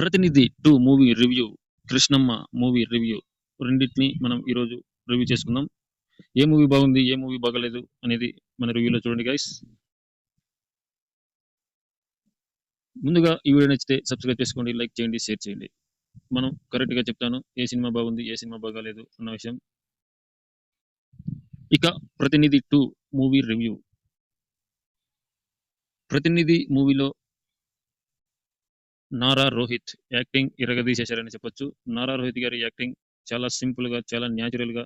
Prathinidhi two movie review Krishnamma movie review రెండింటిని మనం ఈరోజు రివ్యూ చేసుకుందాం. ఏ మూవీ బాగుంది ఏ మూవీ బాగలేదు అనేది మన రివ్యూలో చూడండి గైస్ ముందుగా ఈ వీడియో నచ్చితే సబ్స్క్రైబ్ చేసుకోండి లైక్ చేయండి షేర్ చేయండి. మనం కరెక్ట్గా చెప్తాను ఏ సినిమా బాగుంది ఏ సినిమా బాగాలేదు అన్న విషయం. ఇక ప్రతినిధి టూ మూవీ రివ్యూ. ప్రతినిధి మూవీలో నారా రోహిత్ యాక్టింగ్ ఇరగదీసేశారని చెప్పొచ్చు. నారా రోహిత్ గారి యాక్టింగ్ చాలా సింపుల్గా చాలా న్యాచురల్గా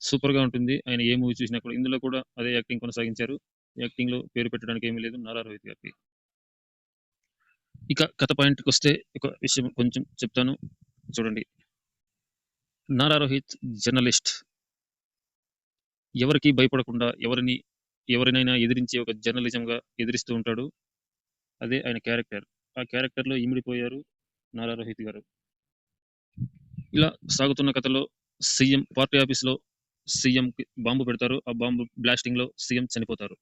సూపర్గా ఉంటుంది. ఆయన ఏ మూవీ చూసినా కూడా ఇందులో కూడా అదే యాక్టింగ్ కొనసాగించారు. యాక్టింగ్లో పేరు పెట్టడానికి ఏమీ లేదు నారా రోహిత్ గారికి. ఇక కథ పాయింట్కి వస్తే ఒక విషయం కొంచెం చెప్తాను. చూడండి. నారా రోహిత్ జర్నలిస్ట్. ఎవరికి భయపడకుండా ఎవరిని ఎవరినైనా ఎదిరించి ఒక జర్నలిజంగా ఎదిరిస్తూ ఉంటాడు. అదే ఆయన క్యారెక్టర్. ఆ క్యారెక్టర్లో ఇమిడిపోయారు నారా రోహిత్ గారు. ఇలా సాగుతున్న కథలో సీఎం పార్టీ ఆఫీస్లో సీఎం బాంబు పెడతారు. ఆ బాంబు బ్లాస్టింగ్లో సీఎం చనిపోతారు.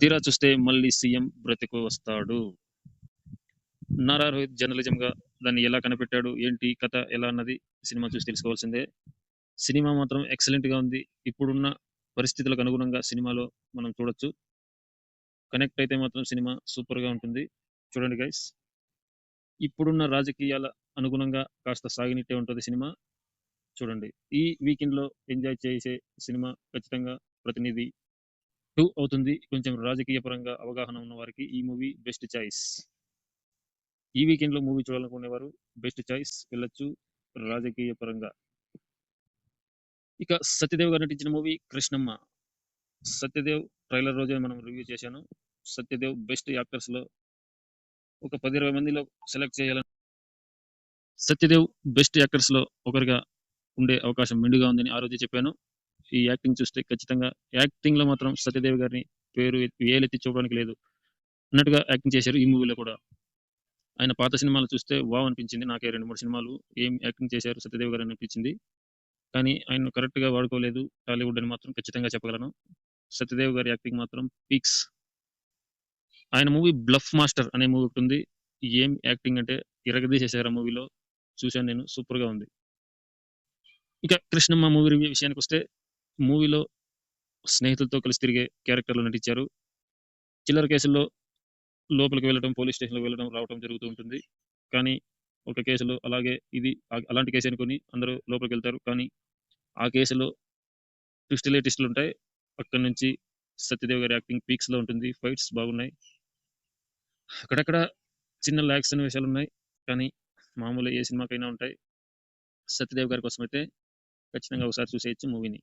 తీరా చూస్తే మళ్ళీ సీఎం బ్రతికు వస్తాడు. నారా రోహిత్ జర్నలిజం గా దాన్ని ఎలా కనిపెట్టాడు? ఏంటి కథ ఎలా అన్నది సినిమా చూసి తెలుసుకోవాల్సిందే. సినిమా మాత్రం ఎక్సలెంట్గా ఉంది. ఇప్పుడున్న పరిస్థితులకు అనుగుణంగా సినిమాలో మనం చూడొచ్చు. కనెక్ట్ అయితే మాత్రం సినిమా సూపర్గా ఉంటుంది. చూడండి గైస్. ఇప్పుడున్న రాజకీయాల అనుగుణంగా కాస్త సాగినట్టే ఉంటుంది సినిమా. చూడండి. ఈ వీకెండ్లో ఎంజాయ్ చేసే సినిమా ఖచ్చితంగా ప్రతినిధి టూ అవుతుంది. కొంచెం రాజకీయ పరంగా అవగాహన ఉన్న వారికి ఈ మూవీ బెస్ట్ చాయిస్. ఈ వీకెండ్లో మూవీ చూడాలనుకునేవారు బెస్ట్ చాయిస్ వెళ్ళొచ్చు రాజకీయ పరంగా. ఇక సత్యదేవ్ గారు నటించిన మూవీ కృష్ణమ్మ. సత్యదేవ్ ట్రైలర్ రోజే మనం రివ్యూ చేశాను. సత్యదేవ్ బెస్ట్ యాక్టర్స్లో ఒక పది ఇరవై మందిలో సెలెక్ట్ చేయాలని. సత్యదేవ్ బెస్ట్ యాక్టర్స్లో ఒకరిగా ఉండే అవకాశం మెండుగా ఉందని ఆ రోజు చెప్పాను. ఈ యాక్టింగ్ చూస్తే ఖచ్చితంగా యాక్టింగ్లో మాత్రం సత్యదేవ్ గారిని పేరు వేలెత్తి చూడడానికి లేదు. అన్నట్టుగా యాక్టింగ్ చేశారు ఈ మూవీలో కూడా. ఆయన పాత సినిమాలు చూస్తే వావ్ అనిపించింది. నాకే రెండు మూడు సినిమాలు ఏం యాక్టింగ్ చేశారు సత్యదేవ్ గారు అనిపించింది. కానీ ఆయన కరెక్ట్గా వాడుకోలేదు టాలీవుడ్ అని మాత్రం ఖచ్చితంగా చెప్పగలను. సత్యదేవ్ గారి యాక్టింగ్ మాత్రం పీక్స్ ఆయన మూవీ బ్లఫ్ మాస్టర్ అనే మూవీ ఒకటి ఉంది ఏం యాక్టింగ్ అంటే ఇరగదీసేసారు ఆ మూవీలో చూశాను నేను. సూపర్గా ఉంది. ఇక కృష్ణమ్మ మూవీ రివ్యూ విషయానికి వస్తే మూవీలో స్నేహితులతో కలిసి తిరిగే క్యారెక్టర్లు నటించారు. చిల్లర కేసుల్లో లోపలికి వెళ్ళడం పోలీస్ స్టేషన్లోకి వెళ్ళడం రావడం జరుగుతూ ఉంటుంది. కానీ ఒక కేసులో అలాగే ఇది అలాంటి కేసు అనుకుని అందరూ లోపలికి వెళ్తారు. కానీ ఆ కేసులో ట్విస్టులే ట్విస్టులు ఉంటాయి. అక్కడి నుంచి సత్యదేవ్ గారి యాక్టింగ్ పీక్స్లో ఉంటుంది. ఫైట్స్ బాగున్నాయి. అక్కడక్కడ చిన్న ల్యాక్స్ అనే విషయాలు ఉన్నాయి. కానీ మామూలు ఏ సినిమాకైనా ఉంటాయి. సత్యదేవ్ గారి కోసం అయితే ఖచ్చితంగా ఒకసారి చూసేయచ్చు మూవీని.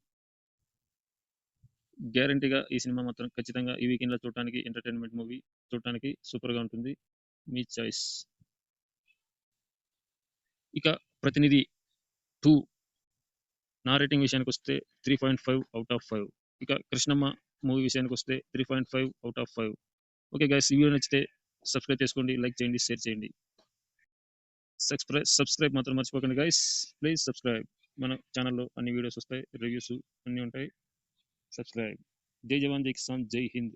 గ్యారంటీగా ఈ సినిమా మాత్రం ఖచ్చితంగా ఈ వీకెండ్లో చూడటానికి ఎంటర్టైన్మెంట్ మూవీ చూడటానికి సూపర్గా ఉంటుంది. మీ చాయిస్. ఇక ప్రతినిధి టూ. నా రేటింగ్ విషయానికి వస్తే three point five out of five. ఇక కృష్ణమ్మ మూవీ విషయానికి వస్తే three point five out of five. Okay guys ఈ వీడియో నచ్చితే సబ్స్క్రైబ్ చేసుకోండి లైక్ చేయండి షేర్ చేయండి. సబ్స్క్రైబ్ సబ్స్క్రైబ్ మాత్రం మర్చిపోకండి గైస్ ప్లీజ్ సబ్స్క్రైబ్ మన ఛానల్లో అన్ని వీడియోస్ వస్తాయి రివ్యూస్ అన్నీ ఉంటాయి. సబ్స్క్రైబ్ జై జవాన్ జై కిసాన్ జై హింద్.